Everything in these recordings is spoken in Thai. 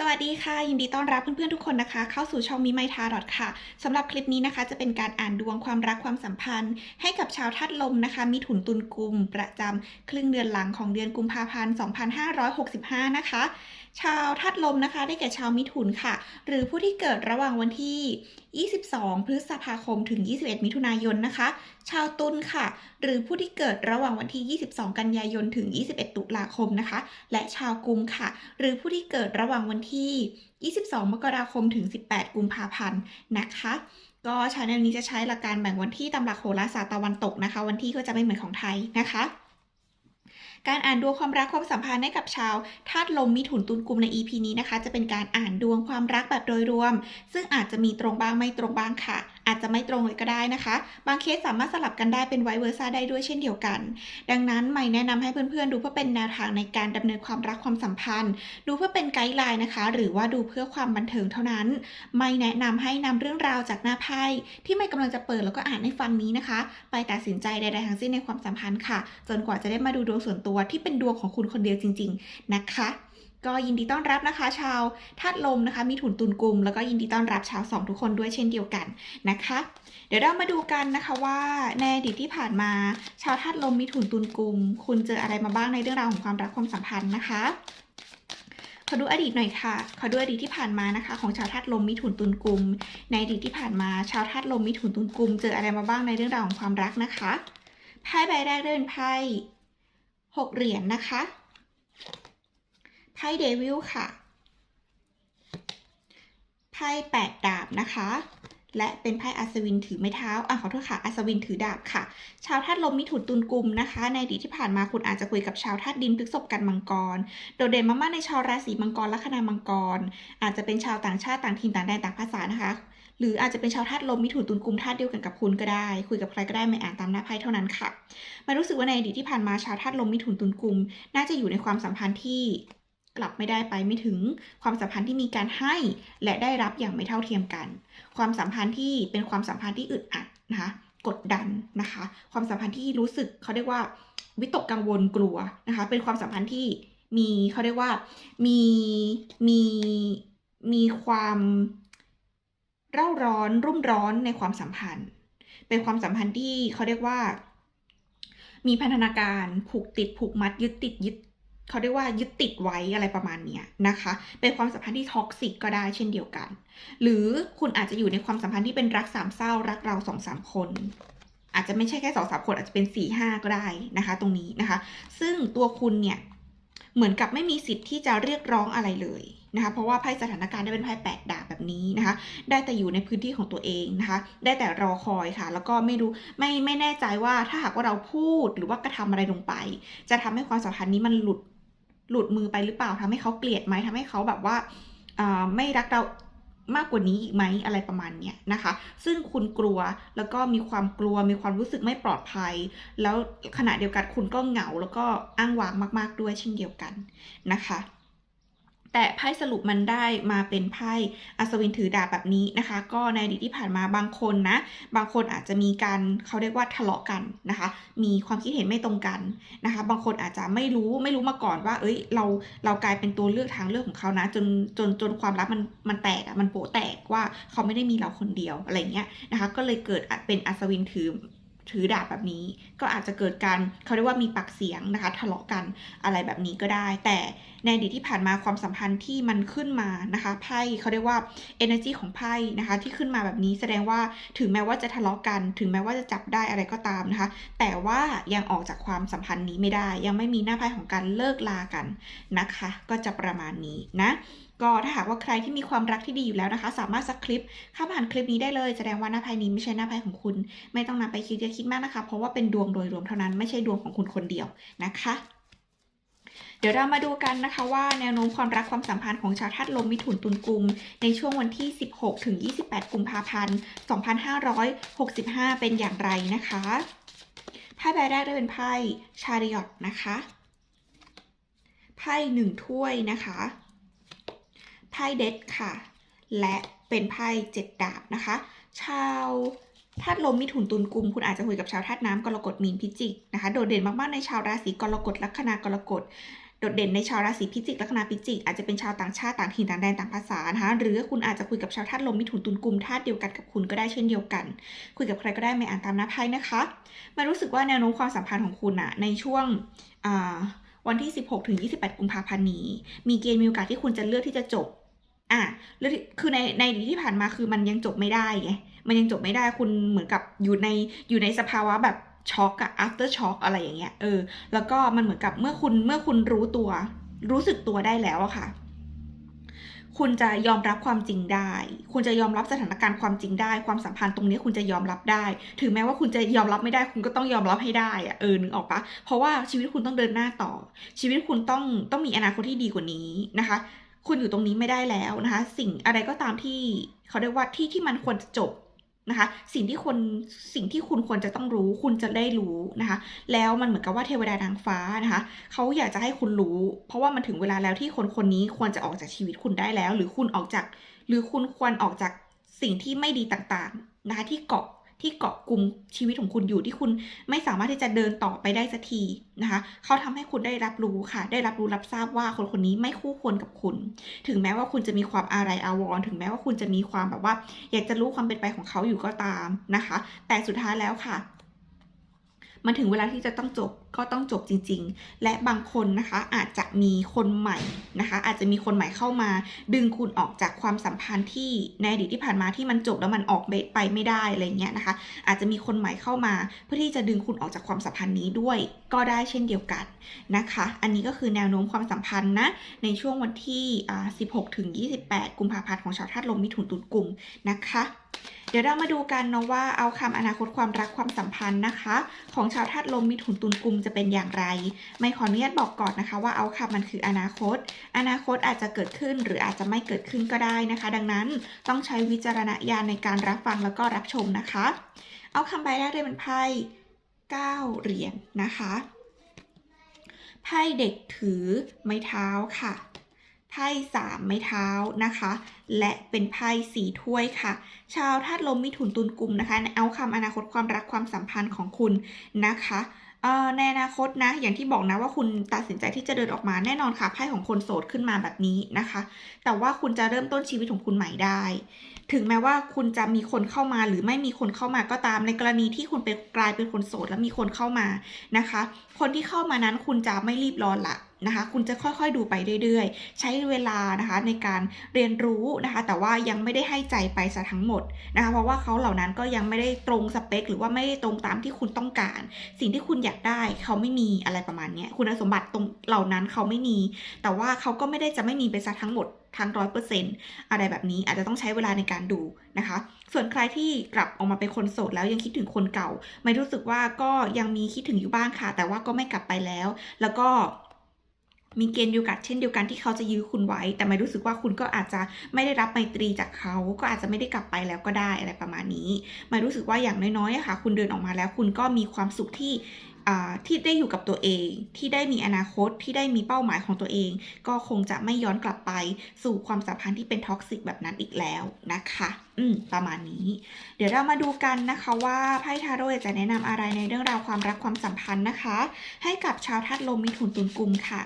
สวัสดีค่ะ ยินดีต้อนรับเพื่อนๆทุกคนนะคะ เข้าสู่ช่องมิไมทาร์ดค่ะสำหรับคลิปนี้นะคะ จะเป็นการอ่านดวงความรักความสัมพันธ์ ให้กับชาวธาตุลมนะคะ มีถุนตุลกุม ประจำครึ่งเดือนหลังของเดือนกุมภาพันธ์ 2565 นะคะ ชาวธาตุลมนะคะ ได้แก่ชาวมิถุนค่ะ หรือผู้ที่เกิดระหว่างวันที่22 พฤษภาคมถึง 21 มิถุนายนนะคะ ชาวตุลค่ะ หรือผู้ที่เกิดระหว่างวันที่ 22 กันยายนถึง 21 ตุลาคมนะคะ และชาวกุมค่ะ หรือผู้ที่เกิดระหว่างวันที่ 22 มกราคมถึง 18 กุมภาพันธ์นะคะก็ชาแนลนี้จะใช้หลักการแบ่งวันที่ตามหลักโหราศาสตร์ตะวันตกนะคะ วันที่ก็จะไม่เหมือนของไทยนะคะ การอ่านดวงความรักความสัมพันธ์ให้กับชาวธาตุลมมิถุนตุลกุมใน EP นี้นะคะ จะเป็นการอ่านดวงความรักแบบโดยรวม ซึ่งอาจจะมีตรงบ้างไม่ตรงบ้างค่ะ อาจจะไม่ตรงเลยก็ได้นะคะ บางเคสสามารถสลับกันได้เป็นไวเวอร์ซ่าได้ด้วยเช่นเดียวกัน ดังนั้นไม่แนะนำให้เพื่อนๆ ดูเพื่อเป็นแนวทางในการดำเนินความรักความสัมพันธ์ ดูเพื่อเป็นไกด์ไลน์นะคะ หรือว่าดูเพื่อความบันเทิงเท่านั้น ไม่แนะนำให้นำเรื่องราวจากหน้าไพ่ที่ไม่กำลังจะเปิดแล้วก็อ่านให้ฟังนี้นะคะ ไปตัดสินใจใดๆทั้งสิ้นในความสัมพันธ์ค่ะ จนกว่าจะได้มาดูดวงส่วนตัวที่เป็นดวงของคุณคนเดียวจริง ๆ นะคะ ก็ยินดีต้อนรับนะคะ ชาวธาตุลมนะคะ มีถุนตุนกุมแล้วก็ยินดีต้อนรับชาวสองทุกคนด้วยเช่นเดียวกันนะคะ เดี๋ยวเรามาดูกันนะคะว่าในอดีตที่ผ่านมา ชาวธาตุลมมีถุนตุนกุมคุณเจออะไรมาบ้างในเรื่องราวของความรักความสัมพันธ์นะคะขอดูอดีตหน่อยค่ะ ขอดูอดีตที่ผ่านมานะคะ ของชาวธาตุลมมิถุนตุลกุม ในอดีตที่ผ่านมา ชาวธาตุลมมิถุนตุลกุม เจออะไรมาบ้างในเรื่องราวของความรักนะคะ ไพ่ใบแรกได้เป็นไพ่หกเหรียญนะคะ ไพ่เดวิลค่ะ ไพ่แปดดาบนะคะ และเป็นไพ่อัศวินถือไม้เท้า อะขอโทษค่ะ อัศวินถือดาบค่ะ ชาวธาตุลมมิถุนตุลกุมนะคะ ในอดีตที่ผ่านมาคุณอาจจะคุยกับชาวธาตุดินพฤษภกันมังกร โดดเด่นมากๆในชาวราศีมังกรและคณามังกร อาจจะเป็นชาวต่างชาติต่างถิ่นต่างแดนต่างภาษานะคะหรืออาจจะเป็นชาวธาตุลมมิถุนตุลกุมธาตุเดียวกันกับคุณก็ได้ คุยกับใครก็ได้ไม่อ่านตามหน้าไพ่เท่านั้นค่ะมารู้สึกว่าในอดีตที่ผ่านมาชาวธาตุลมมิถุนตุลกุม น่าจะอยู่ในความสัมพันธ์ที่ กลับไม่ได้ไปไม่ถึง ความสัมพันธ์ที่มีการให้ และได้รับอย่างไม่เท่าเทียมกัน ความสัมพันธ์ที่เป็นความสัมพันธ์ที่อึดอัดนะคะกดดันนะคะ ความสัมพันธ์ที่รู้สึกเขาเรียกว่า วิตกกังวลกลัวนะคะ เป็นความสัมพันธ์ที่มีเขาเรียกว่ามีมีมีความเร่าร้อนรุ่มร้อนในความสัมพันธ์ เป็นความสัมพันธ์ที่เขาเรียกว่า มีพันธนาการผูกติดผูกมัดยึดติดยึด เขาเรียกว่ายึดติดไว้อะไรประมาณเนี้ยนะคะ เป็นความสัมพันธ์ที่ท็อกซิกก็ได้เช่นเดียวกัน หรือคุณอาจจะอยู่ในความสัมพันธ์ที่เป็นรักสามเศร้ารักเราสองสามคน อาจจะไม่ใช่แค่สองสามคนอาจจะเป็นสี่ห้าก็ได้นะคะ ตรงนี้นะคะ ซึ่งตัวคุณเนี่ยเหมือนกับไม่มีสิทธิ์ที่จะเรียกร้องอะไรเลยนะคะเพราะว่าไพ่สถานการณ์ได้เป็นไพ่แปดดาบแบบนี้นะคะ ได้แต่อยู่ในพื้นที่ของตัวเองนะคะ ได้แต่รอคอยค่ะ แล้วก็ไม่รู้ไม่ไม่แน่ใจว่าถ้าหากว่าเราพูดหรือว่ากระทำอะไรลงไป จะทำให้ความสัมพันธ์นี้มันหลุด หลุดมือไปหรือเปล่าทำให้เขาเกลียดไหมทำให้เขาแบบว่าไม่รักเรามากกว่านี้อีกไหมอะไรประมาณเนี้ยนะคะ ซึ่งคุณกลัวแล้วก็มีความกลัวมีความรู้สึกไม่ปลอดภัย แล้วขณะเดียวกันคุณก็เหงาแล้วก็อ้างว้างมาก ๆด้วยเช่นเดียวกันนะคะ แต่ไพ่สรุปมันได้มาเป็นไพ่อัศวินถือดาบแบบนี้นะคะ ก็ในอดีตที่ผ่านมาบางคนนะ บางคนอาจจะมีการเขาเรียกว่าทะเลาะกันนะคะ มีความคิดเห็นไม่ตรงกันนะคะ บางคนอาจจะไม่รู้ไม่รู้มาก่อนว่า เอ้ย เราเรากลายเป็นตัวเลือกทางเลือกของเขานะ จนจนจนความรักมันมันแตกอะมันโปะแตกว่าเขาไม่ได้มีเราคนเดียวอะไรเงี้ยนะคะ ก็เลยเกิดเป็นอัศวินถือ ถือดาบแบบนี้ ก็อาจจะเกิดการเขาเรียกว่ามีปากเสียงนะคะ ทะเลาะกันอะไรแบบนี้ก็ได้ แต่ในอดีตที่ผ่านมาความสัมพันธ์ที่มันขึ้นมานะคะไพ่เขาเรียกว่า energy ของไพ่นะคะ ที่ขึ้นมาแบบนี้แสดงว่าถึงแม้ว่าจะทะเลาะกัน ถึงแม้ว่าจะจับได้อะไรก็ตามนะคะ แต่ว่ายังออกจากความสัมพันธ์นี้ไม่ได้ ยังไม่มีหน้าไพ่ของการเลิกลากันนะคะ ก็จะประมาณนี้นะ ก็ถ้าหากว่าใครที่มีความรักที่ดีอยู่แล้วนะคะ สามารถสักคลิปข้ามผ่านคลิปนี้ได้เลย แสดงว่าหน้าไพ่นี้ไม่ใช่หน้าไพ่ของคุณ ไม่ต้องนำไปคิดเยอะคิดมากนะคะ เพราะว่าเป็นดวงโดยรวมเท่านั้นไม่ใช่ดวงของคุณคนเดียวนะคะเดี๋ยวเรามาดูกันนะคะว่าแนวโน้มความรักความสัมพันธ์ของชาวธาตุลมมิถุนตุลกุม ในช่วงวันที่ 16 ถึง 28 กุมภาพันธ์ 2565 เป็นอย่างไรนะคะไพ่ใบแรกได้เป็นไพ่ชาริอตนะคะไพ่หนึ่งถ้วยนะคะ ไพ่เด็ดค่ะ และเป็นไพ่เจ็ดดาบนะคะ ชาวธาตุลมมิถุนตุลกุม คุณอาจจะคุยกับชาวธาตุน้ำกรกฎมีนพิจิกนะคะ โดดเด่นมากๆในชาวราศีกรกฎลัคนากรกฎโดดเด่นในชาวราศีพิจิกลัคนาพิจิก อาจจะเป็นชาวต่างชาติต่างถิ่นต่างแดนต่างภาษานะคะหรือคุณอาจจะคุยกับชาวธาตุลมมิถุนตุลกุมธาตุเดียวกันกับคุณก็ได้เช่นเดียวกัน คุยกับใครก็ได้ไม่อ่านตามหน้าไพ่นะคะมารู้สึกว่าแนวโน้มความสัมพันธ์ของคุณอะในช่วงอ่าวันที่ 16ถึง28 กุมภาพันธ์นี้ มีเกณฑ์มีโอกาสที่คุณจะเลือกที่จะจบ อะเลือกที่คือในในดีที่ผ่านมาคือมันยังจบไม่ได้ไงมันยังจบไม่ได้คุณเหมือนกับอยู่ในอยู่ในสภาวะแบบช็อกอะ after shock อะไรอย่างเงี้ยเออ แล้วก็มันเหมือนกับเมื่อคุณเมื่อคุณรู้ตัว รู้สึกตัวได้แล้วอะค่ะ คุณจะยอมรับความจริงได้ คุณจะยอมรับสถานการณ์ความจริงได้ ความสัมพันธ์ตรงนี้คุณจะยอมรับได้ ถึงแม้ว่าคุณจะยอมรับไม่ได้ คุณก็ต้องยอมรับให้ได้อะเออนึกออกปะเพราะว่าชีวิตคุณต้องเดินหน้าต่อ ชีวิตคุณต้องต้องมีอนาคตที่ดีกว่านี้นะคะ คุณอยู่ตรงนี้ไม่ได้แล้วนะคะ สิ่งอะไรก็ตามที่เขาเรียกว่าที่ที่มันควรจะจบนะคะ สิ่งที่คนสิ่งที่คุณควรจะต้องรู้ คุณจะได้รู้นะคะ แล้วมันเหมือนกับว่าเทวดานางฟ้านะคะเขาอยากจะให้คุณรู้ เพราะว่ามันถึงเวลาแล้วที่คนคนนี้ควรจะออกจากชีวิตคุณได้แล้ว หรือคุณออกจาก หรือคุณควรออกจากสิ่งที่ไม่ดีต่างๆนะคะที่เกาะ ที่เกาะกลุ่มชีวิตของคุณอยู่ที่คุณไม่สามารถที่จะเดินต่อไปได้สักทีนะคะเขาทำให้คุณได้รับรู้ค่ะ ได้รับรู้รับทราบว่าคนคนนี้ไม่คู่ควรกับคุณ ถึงแม้ว่าคุณจะมีความอะไรอาวรณ์ถึงแม้ว่าคุณจะมีความแบบว่า อยากจะรู้ความเป็นไปของเขาอยู่ก็ตามนะคะ แต่สุดท้ายแล้วค่ะ มันถึงเวลาที่จะต้องจบ ก็ต้องจบจริง ๆ และบางคนนะคะอาจจะมีคนใหม่นะคะ อาจจะมีคนใหม่เข้ามา ดึงคุณออกจากความสัมพันธ์ที่ในอดีตที่ผ่านมาที่มันจบแล้วมันออกไปไม่ได้อะไรเงี้ยนะคะ อาจจะมีคนใหม่เข้ามา เพื่อที่จะดึงคุณออกจากความสัมพันธ์นี้ด้วย ก็ได้เช่นเดียวกันนะคะ อันนี้ก็คือแนวโน้มความสัมพันธ์นะในช่วงวันที่ 16ถึง28 กุมภาพันธ์ของชาวธาตุลมมิถุนตุลกุมนะคะเดี๋ยวเรามาดูกันเนาะว่าเอาคำอนาคตความรักความสัมพันธ์นะคะ ของชาวธาตุลมมิถุนตุลกุมจะจะเป็นอย่างไร ไม่ขออนุญาตบอกก่อนนะคะว่าเอาคำมันคืออนาคต อนาคตอาจจะเกิดขึ้นหรืออาจจะไม่เกิดขึ้นก็ได้นะคะ ดังนั้นต้องใช้วิจารณญาณในการรับฟังแล้วก็รับชมนะคะ เอาคำใบแรกได้เป็นไพ่9เหรียญนะคะไพ่เด็กถือไม้เท้าค่ะไพ่สามไม้เท้านะคะ และเป็นไพ่สีถ้วยค่ะ ชาวธาตุลมมิถุนตุลกุมนะคะเอาคำอนาคตความรักความสัมพันธ์ของคุณนะคะ ในอนาคตนะ อย่างที่บอกนะว่าคุณตัดสินใจที่จะเดินออกมาแน่นอนค่ะไพ่ของคนโสดขึ้นมาแบบนี้นะคะ แต่ว่าคุณจะเริ่มต้นชีวิตของคุณใหม่ได้ ถึงแม้ว่าคุณจะมีคนเข้ามาหรือไม่มีคนเข้ามาก็ตามในกรณีที่คุณเป็นกลายเป็นคนโสด แล้วมีคนเข้ามานะคะ คนที่เข้ามานั้นคุณจะไม่รีบร้อนละ นะคะคุณจะค่อยๆดูไปเรื่อยๆ ใช้เวลานะคะในการเรียนรู้นะคะ แต่ว่ายังไม่ได้ให้ใจไปซะทั้งหมดนะคะเพราะว่าเขาเหล่านั้นก็ยังไม่ได้ตรงสเปค หรือว่าไม่ได้ตรงตามที่คุณต้องการ สิ่งที่คุณอยากได้เขาไม่มีอะไรประมาณนี้คุณสมบัติตรงเหล่านั้นเขาไม่มี แต่ว่าเขาก็ไม่ได้จะไม่มีไปซะทั้งหมดทั้งร้อยเปอร์เซ็นต์อะไรแบบนี้อาจจะต้องใช้เวลาในการดูนะคะ ส่วนใครที่กลับออกมาเป็นคนโสดแล้วยังคิดถึงคนเก่า ไม่รู้สึกว่าก็ยังมีคิดถึงอยู่บ้างค่ะ แต่ว่าก็ไม่กลับไปแล้ว แล้วก็ มีเกณฑ์เดียวกันเช่นเดียวกันที่เขาจะยื้อคุณไว้ แต่ไม่รู้สึกว่าคุณก็อาจจะไม่ได้รับไมตรีจากเขา ก็อาจจะไม่ได้กลับไปแล้วก็ได้อะไรประมาณนี้ไม่รู้สึกว่าอย่างน้อยๆค่ะ คุณเดินออกมาแล้วคุณก็มีความสุขที่ ที่ได้อยู่กับตัวเอง ที่ได้มีอนาคตที่ได้มีเป้าหมายของตัวเอง ก็คงจะไม่ย้อนกลับไปสู่ความสัมพันธ์ที่เป็นท็อกซิกแบบนั้นอีกแล้วนะคะอืมประมาณนี้ เดี๋ยวเรามาดูกันนะคะว่าไพ่ทาโร่จะแนะนำอะไรในเรื่องราวความรักความสัมพันธ์นะคะ ให้กับชาวธาตุลมมิถุนตุลกุมค่ะ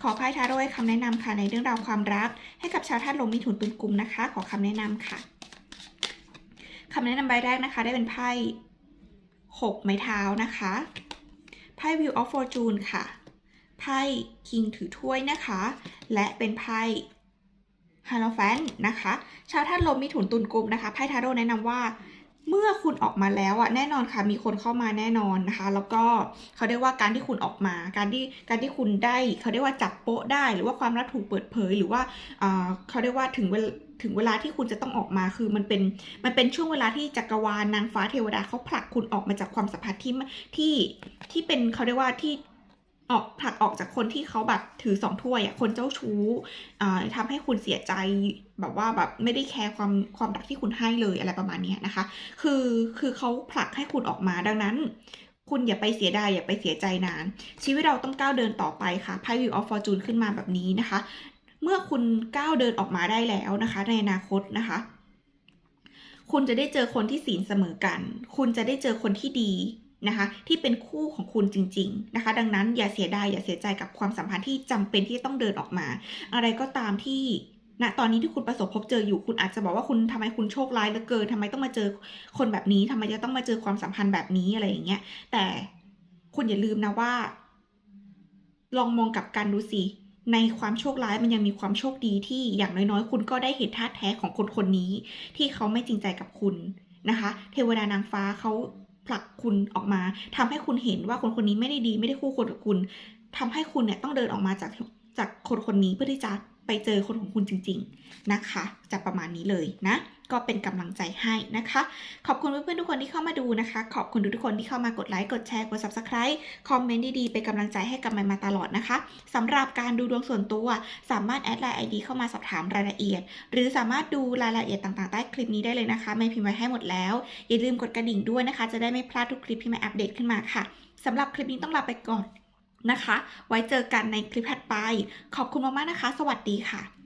ขอไพ่ทาโร่ให้คำแนะนำค่ะในเรื่องราวความรัก ให้กับชาวธาตุลมมิถุนตุลกุมนะคะ ขอคำแนะนำค่ะคำแนะนำใบแรกนะคะ ได้เป็นไพ่หกไม้เท้านะคะ ไพ่ Wheel of Fortune ค่ะ ไพ่ King ถือถ้วยนะคะ และเป็นไพ่ h a r o f a n t นะคะ ชาวธาตุลมมิถุนตุลกุมนะคะ ไพ่ทาโร่แนะนำว่าเมื่อคุณออกมาแล้วอะแน่นอนค่ะมีคนเข้ามาแน่นอนนะคะ แล้วก็เขาเรียกว่าการที่คุณออกมา การที่การที่คุณได้เขาเรียกว่าจับโป๊ะได้ หรือว่าความรักถูกเปิดเผย หรือว่าเขาเรียกว่าถึงเวลา ถึงเวลาที่คุณจะต้องออกมาคือมันเป็นมันเป็นช่วงเวลาที่จักรวาลนางฟ้าเทวดาเขาผลักคุณออกมาจากความสัมพันธ์ที่ที่ที่เป็นเขาเรียกว่าที่ออกผลักออกจากคนที่เขาแบบถือสองถ้วยอะคนเจ้าชู้อ่าทำให้คุณเสียใจแบบว่าแบบไม่ได้แคร์ความความรักที่คุณให้เลยอะไรประมาณนี้นะคะ คือคือเขาผลักให้คุณออกมาดังนั้น คุณอย่าไปเสียดายอย่าไปเสียใจนาน ชีวิตเราต้องก้าวเดินต่อไปค่ะไพ่วิวออฟฟอร์จูนขึ้นมาแบบนี้นะคะ เมื่อคุณก้าวเดินออกมาได้แล้วนะคะ ในอนาคตนะคะ คุณจะได้เจอคนที่ศีลเสมอกัน คุณจะได้เจอคนที่ดีนะคะ ที่เป็นคู่ของคุณจริง ๆนะคะ ดังนั้นอย่าเสียดายอย่าเสียใจกับความสัมพันธ์ที่จำเป็นที่ต้องเดินออกมา อะไรก็ตามที่ณตอนนี้ที่คุณประสบพบเจออยู่คุณอาจจะบอกว่าคุณทำไมคุณโชคร้ายเหลือเกินทำไมต้องมาเจอคนแบบนี้ทำไมจะต้องมาเจอความสัมพันธ์แบบนี้อะไรอย่างเงี้ยแต่คุณอย่าลืมนะว่า ลองมองกลับกันดูสิ ในความโชคร้ายมันยังมีความโชคดีที่อย่างน้อยๆ คุณก็ได้เห็นท่าแท้ของคนคนนี้ ที่เขาไม่จริงใจกับคุณนะคะ เทวดานางฟ้าเขาผลักคุณออกมาทำให้คุณเห็นว่าคนคนนี้ไม่ได้ดีไม่ได้คู่ควรกับคุณทำให้คุณเนี่ยต้องเดินออกมาจากจากคนคนนี้เพื่อที่จะ ไปเจอคนของคุณจริง ๆนะคะ จะประมาณนี้เลยนะ ก็เป็นกำลังใจให้นะคะ ขอบคุณเพื่อนๆทุกคนที่เข้ามาดูนะคะ ขอบคุณทุกคนที่เข้ามากดไลค์ กดแชร์ กด subscribe คอมเมนต์ดีๆ เป็นกำลังใจให้กับมันมาตลอดนะคะสำหรับการดูดวงส่วนตัว สามารถแอดไลน์ ID เข้ามาสอบถามรายละเอียด หรือสามารถดูรายละเอียดต่างๆใต้คลิปนี้ได้เลยนะคะไม่พิมพ์ไว้ให้หมดแล้ว อย่าลืมกดกระดิ่งด้วยนะคะ จะได้ไม่พลาดทุกคลิปที่มาอัปเดตขึ้นมาค่ะสำหรับคลิปนี้ต้องลาไปก่อน นะคะ ไว้เจอกันในคลิปถัดไป ขอบคุณมากๆนะคะ สวัสดีค่ะ